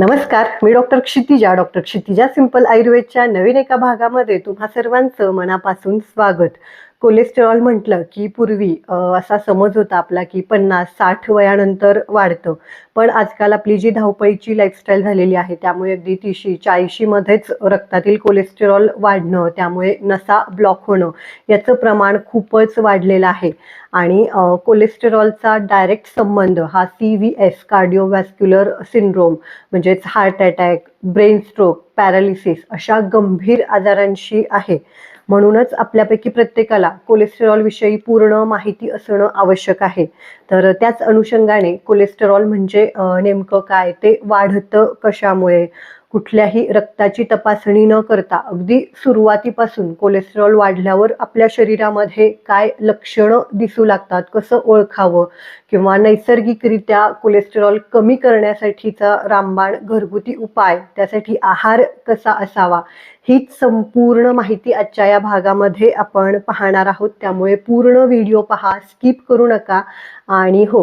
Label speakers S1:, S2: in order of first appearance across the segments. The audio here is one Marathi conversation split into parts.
S1: नमस्कार मी doctor Kshitija. Doctor Kshitija simple आयुर्वेदच्या नवीन एका भागामध्ये तुम्हा सर्वांचं मनापासून स्वागत. कोलेस्टेरॉल म्हटलं की पूर्वी असा समज होता आपला की पन्नास साठ वयानंतर वाढतं. पण आजकाल आपली जी धावपळीची लाईफस्टाईल झालेली आहे त्यामुळे अगदी तीशी चाळीशीमध्येच रक्तातील कोलेस्टेरॉल वाढणं त्यामुळे नसा ब्लॉक होणं याचं प्रमाण खूपच वाढलेलं आहे. आणि कोलेस्टेरॉलचा डायरेक्ट संबंध हा C V S cardiovascular syndrome म्हणजेच heart attack brain stroke paralysis अशा गंभीर आजारांशी आहे. म्हणूनच आपल्यापैकी प्रत्येकाला कोलेस्टेरॉल विषयी पूर्ण माहिती असणं आवश्यक आहे. तर त्याच अनुषंगाने कोलेस्टेरॉल म्हणजे नेमकं काय? ते वाढतं कशामुळे? कुठल्याही रक्ताची तपासणी न करता अगदी सुरुवातीपासून कोलेस्टेरॉल वाढल्यावर आपल्या शरीरामध्ये काय लक्षणं दिसू लागतात? कसं ओळखावं? किंवा नैसर्गिकरित्या कोलेस्टेरॉल कमी करण्यासाठीचा रामबाण घरगुती उपाय त्यासाठी आहार कसा असावा? हीच संपूर्ण माहिती आजच्या या भागामध्ये आपण पाहणार आहोत. त्यामुळे पूर्ण व्हिडिओ पहा स्किप करू नका. आणि हो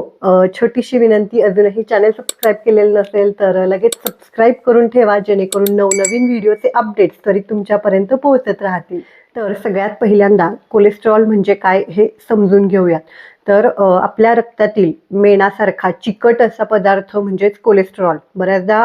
S1: छोटीशी विनंती अजूनही चॅनल सबस्क्राईब केलेलं नसेल तर लगेच सबस्क्राईब करून ठेवा जेणेकरून नवनवीन व्हिडिओचे अपडेट्स तरी तुमच्यापर्यंत पोहोचत राहतील. तर सगळ्यात पहिल्यांदा कोलेस्ट्रॉल म्हणजे काय हे समजून घेऊयात. तर आपल्या रक्तातील मेणासारखा चिकट असा पदार्थ म्हणजेच कोलेस्ट्रॉल बऱ्याचदा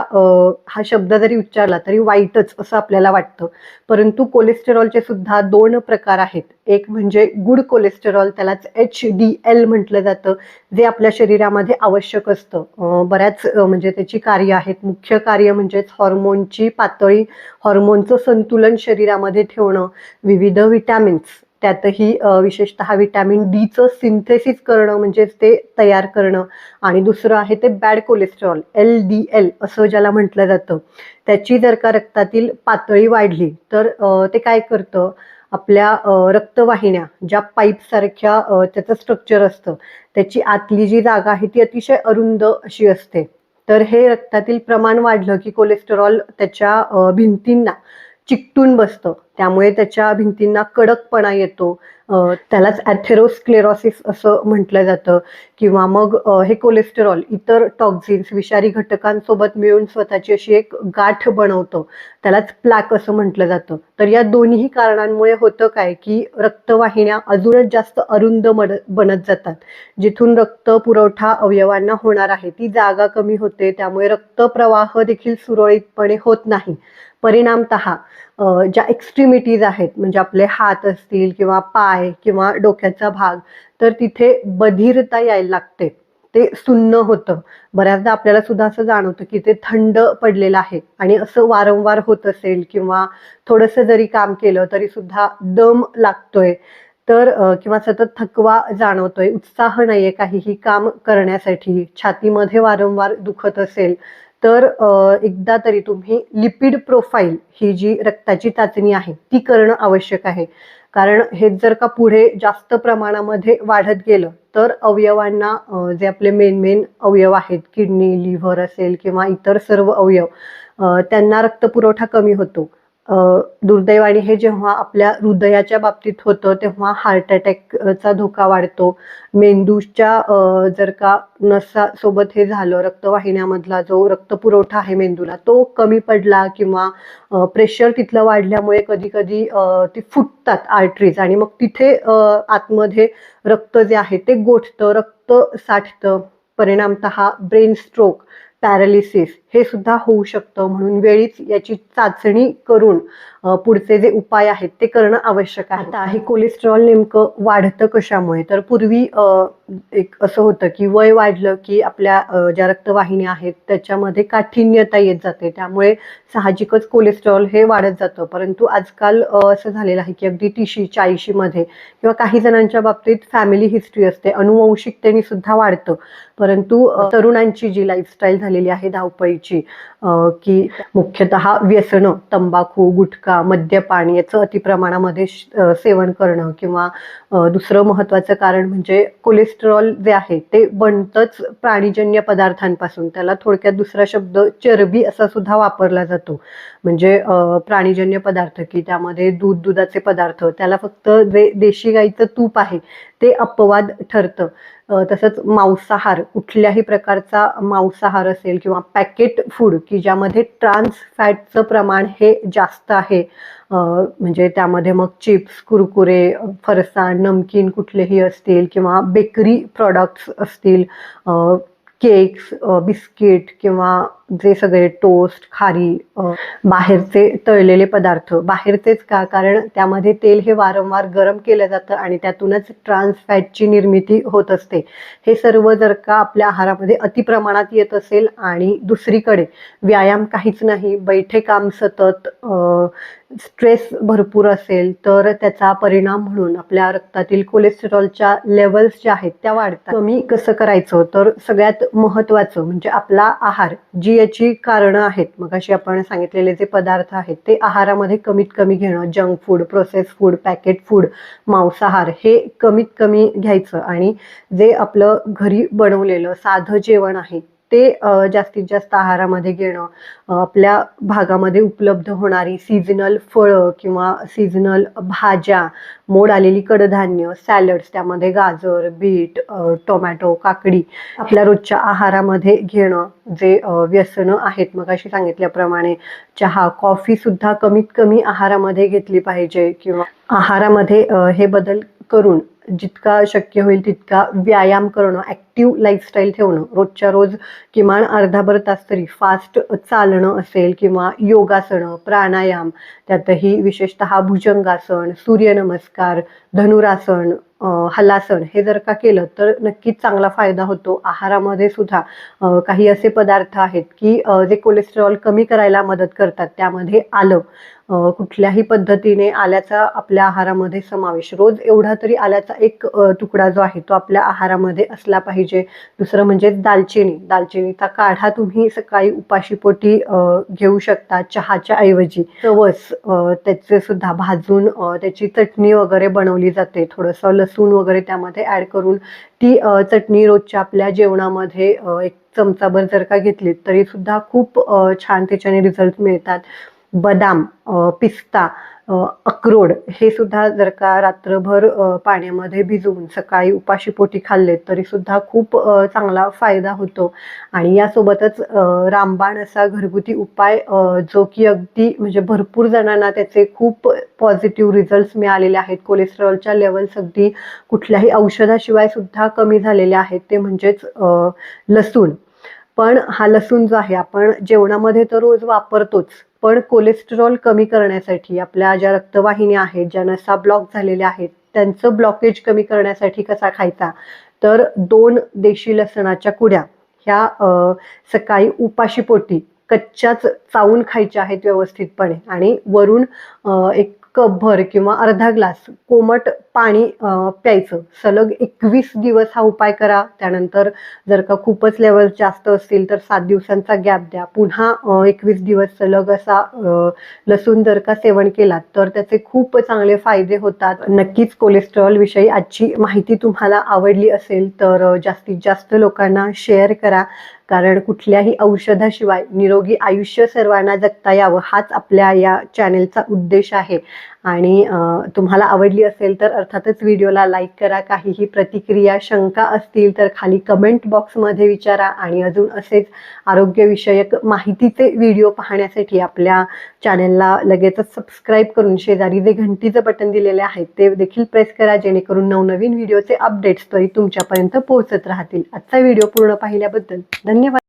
S1: हा शब्द जरी उच्चारला तरी वाईटच असं आपल्याला वाटतं. परंतु कोलेस्टेरॉलचे सुद्धा दोन प्रकार आहेत. एक म्हणजे गुड कोलेस्टेरॉल त्यालाच एच डी एल म्हटलं जातं जे आपल्या शरीरामध्ये आवश्यक असतं. बऱ्याच म्हणजे त्याची कार्य आहेत. मुख्य कार्य म्हणजेच हॉर्मोनची पातळी हॉर्मोनचं संतुलन शरीरामध्ये ठेवणं विविध विटॅमिन्स त्यातही विशेषतः विटॅमिन डीचं सिंथेसिस करणं म्हणजेच ते तयार करणं. आणि दुसरं आहे ते bad cholesterol L D L असं ज्याला म्हटलं जातं. त्याची जर का रक्तातील पातळी वाढली तर ते काय करतं? आपल्या रक्तवाहिन्या ज्या पाईपसारख्या त्याचं स्ट्रक्चर असतं त्याची आतली जी जागा आहे ती अतिशय अरुंद अशी असते. तर हे रक्तातील प्रमाण वाढलं की कोलेस्टेरॉल त्याच्या भिंतींना चिकटून बसतं. त्यामुळे त्याच्या भिंतींना कडकपणा येतो. त्यालाच ॲथेरोस्क्लेरॉसिस असं म्हटलं जातं. किंवा मग हे कोलेस्टेरॉल इतर टॉक्झिन्स विषारी घटकांसोबत मिळून स्वतःची अशी एक गाठ बनवतं. त्यालाच प्लॅक असं म्हटलं जातं. तर या दोन्ही कारणांमुळे होतं काय की रक्तवाहिन्या अजूनच जास्त अरुंद मड बनत जातात. जिथून रक्त पुरवठा अवयवांना होणार आहे. ती जागा कमी होते. त्यामुळे रक्तप्रवाह देखील सुरळीतपणे होत नाही. परिणामत ज्या एक्स्ट्रीमिटीज आहेत म्हणजे आपले हात असतील किंवा पाय किंवा डोक्याचा भाग तर तिथे बधिरता यायला लागते. ते सुन्न होतं. बऱ्याचदा आपल्याला सुद्धा असं जाणवतं की ते थंड पडलेलं आहे आणि असं वारंवार होत असेल किंवा थोडंसं जरी काम केलं तरी सुद्धा दम लागतोय तर किंवा सतत थकवा जाणवतोय उत्साह नाहीये काहीही काम करण्यासाठी छातीमध्ये वारंवार दुखत असेल तर एकदा तरी तुम्ही लिपिड प्रोफाईल ही जी रक्ताची चाचणी आहे ती करणं आवश्यक आहे. कारण हे जर का पुढे जास्त प्रमाणामध्ये वाढत गेलं तर अवयवांना जे आपले मेन मेन अवयव आहेत किडनी लिव्हर असेल किंवा इतर सर्व अवयव त्यांना रक्तपुरवठा कमी होतो. दुर्दैवाने हे जेव्हा आपल्या हृदयाच्या बाबतीत होतं तेव्हा हार्ट अटॅकचा धोका वाढतो. मेंदूच्या जर का नसासोबत हे झालं रक्तवाहिन्यामधला जो रक्तपुरवठा आहे मेंदूला तो कमी पडला किंवा प्रेशर तिथलं वाढल्यामुळे कधी कधी ती फुटतात आर्टरीज आणि मग तिथे आतमध्ये रक्त जे आहे ते गोठतं रक्त साठतं. परिणामत ब्रेन स्ट्रोक पॅरालिसिस हे सुद्धा होऊ शकतं म्हणून वेळीच याची चाचणी करून पुढचे जे उपाय आहेत ते करणं आवश्यक आहे. आता हे कोलेस्ट्रॉल नेमकं वाढतं कशामुळे? तर पूर्वी एक असं होतं की वय वाढलं की आपल्या ज्या रक्तवाहिन्या आहेत त्याच्यामध्ये काठिन्यता येत जाते. त्यामुळे साहजिकच कोलेस्ट्रॉल हे वाढत जातं. परंतु आजकाल असं झालेलं आहे की अगदी तीशी चाळीशीमध्ये किंवा काही जणांच्या बाबतीत फॅमिली हिस्ट्री असते. अनुवंशिकतेने सुद्धा वाढतं. परंतु तरुणांची जी लाईफस्टाईल झालेली आहे धावपळीची अ, की मुख्यतः व्यसनं तंबाखू गुटखा मद्यपान याचं अतिप्रमाणामध्ये सेवन करणं किंवा दुसरं महत्त्वाचं कारण म्हणजे कोलेस्टेरॉल जे आहे ते बनतंच प्राणीजन्य पदार्थांपासून. त्याला थोडक्यात दुसरा शब्द चरबी असा सुद्धा वापरला जातो. म्हणजे प्राणीजन्य पदार्थ की त्यामध्ये दूध दुधाचे पदार्थ त्याला फक्त जे देशी गाईचं तूप आहे ते अपवाद ठरतं. तसंच मांसाहार कुठल्याही प्रकारचा मांसाहार असेल किंवा पॅकेट फूड की ज्यामध्ये ट्रान्स फॅटचं प्रमाण हे जास्त आहे. म्हणजे त्यामध्ये मग चिप्स कुरकुरे फरसा फरसाण नमकीन कुठलेही असतील किंवा बेकरी प्रॉडक्ट्स असतील. केक्स बिस्किट किंवा जे सगळे टोस्ट खारी बाहेरचे तळलेले पदार्थ. बाहेरचेच का? कारण त्यामध्ये तेल हे वारंवार गरम केलं जातं आणि त्यातूनच ट्रान्स फॅटची निर्मिती होत असते. हे सर्व जर का आपल्या आहारामध्ये अतिप्रमाणात येत असेल आणि दुसरीकडे व्यायाम काहीच नाही बैठे काम सतत स्ट्रेस भरपूर असेल तर त्याचा परिणाम म्हणून आपल्या रक्तातील कोलेस्टेरॉलच्या लेवल्स ज्या आहेत त्या वाढतात. कमी कसं करायचं? तर सगळ्यात महत्त्वाचं म्हणजे आपला आहार जी याची कारणं आहेत. मग अशी आपण सांगितलेले जे पदार्थ आहेत ते आहारामध्ये कमीत कमी घेणं junk food process food packet food मांसाहार हे कमीत कमी घ्यायचं. आणि जे आपलं घरी बनवलेलं साधं जेवण आहे ते जास्तीत जास्त आहारामध्ये घेणं आपल्या भागामध्ये उपलब्ध होणारी सीझनल फळं किंवा सीझनल भाज्या मोड आलेली कडधान्य सॅलड्स त्यामध्ये गाजर बीट टोमॅटो काकडी आपल्या रोजच्या आहारामध्ये घेणं जे व्यसनं आहेत. मग अशी सांगितल्याप्रमाणे चहा कॉफी सुद्धा कमीत कमी आहारामध्ये घेतली पाहिजे किंवा आहारामध्ये हे बदल करून जितका शक्य होईल तितका व्यायाम करणं ॲक्टिव्ह लाईफस्टाईल ठेवणं. रोजच्या रोज किमान अर्धाभर तास तरी फास्ट चालणं असेल किंवा योगासनं प्राणायाम त्यातही विशेषतः भुजंगासन सूर्यनमस्कार धनुरासन हलासन हे जर का केलं तर नक्कीच चांगला फायदा होतो. आहारामध्ये सुद्धा काही असे पदार्थ आहेत की जे कोलेस्ट्रॉल कमी करायला मदत करतात त्यामध्ये आलं. कुठल्याही पद्धतीने आल्याचा आपल्या आहारामध्ये समावेश. रोज एवढा तरी आल्याचा एक तुकडा जो आहे तो आपल्या आहारामध्ये असला पाहिजे. दुसरं म्हणजे दालचिनी. दालचिनीचा काढा तुम्ही सकाळी उपाशीपोटी घेऊ शकता. चहाच्या ऐवजी चवस त्याचे सुद्धा भाजून त्याची चटणी वगैरे बनवली जाते. थोडंसं लसूण वगैरे त्यामध्ये ॲड करून ती चटणी रोजच्या आपल्या जेवणामध्ये एक चमचाभर जर का घेतली तरी सुद्धा खूप छान त्याच्याने रिझल्ट मिळतात. बदाम पिस्ता अक्रोड हे सुद्धा जर का रात्रभर पाण्यामध्ये भिजवून सकाळी उपाशीपोटी खाल्ले तरी सुद्धा खूप चांगला फायदा होतो. आणि यासोबतच रामबाण असा घरगुती उपाय जो की अगदी म्हणजे भरपूर जणांना त्याचे खूप पॉझिटिव्ह रिझल्ट्स मिळालेले आहेत. कोलेस्ट्रॉलच्या लेवल्स अगदी कुठल्याही औषधाशिवाय सुद्धा कमी झालेले आहेत. ते म्हणजेच लसूण. पण हा लसूण जो आहे आपण जेवणामध्ये तर रोज वापरतोच. पण कोलेस्टेरॉल कमी करण्यासाठी आपल्या ज्या रक्तवाहिन्या आहेत ज्या नसा ब्लॉक झालेल्या आहेत त्यांचं ब्लॉकेज कमी करण्यासाठी कसा खायचा? तर दोन देशी लसणाच्या कुड्या ह्या सकाळी उपाशीपोटी कच्च्याच चावून खायच्या आहेत व्यवस्थितपणे. आणि वरून एक कपभर किंवा अर्धा ग्लास कोमट पाणी प्यायचं. सलग एकवीस दिवस हा उपाय करा. त्यानंतर जर का खूपच लेवल जास्त असतील तर सात दिवसांचा गॅप द्या. पुन्हा एकवीस दिवस सलग असा लसूण जर का सेवन केलात तर त्याचे खूप चांगले फायदे होतात. नक्कीच कोलेस्ट्रॉल विषयी आजची माहिती तुम्हाला आवडली असेल तर जास्तीत जास्त लोकांना शेअर करा. कारण कुठल्याही औषधाशिवाय निरोगी आयुष्य सर्वांना जगता यावं हाच आपल्या या चॅनेलचा उद्देश आहे. आणि तुम्हाला आवडली असेल तर अर्थातच व्हिडिओला लाईक करा. काहीही प्रतिक्रिया शंका असतील तर खाली कमेंट बॉक्समध्ये विचारा आणि अजून असेच आरोग्यविषयक माहितीचे व्हिडिओ पाहण्यासाठी आपल्या चॅनलला लगेचच सबस्क्राईब करून शेजारी जे घंटीचं बटन दिलेले आहे ते देखील प्रेस करा जेणेकरून नवनवीन व्हिडिओचे अपडेट्स तरी तुमच्यापर्यंत पोहोचत राहतील. आजचा व्हिडिओ पूर्ण पाहिल्याबद्दल धन्यवाद.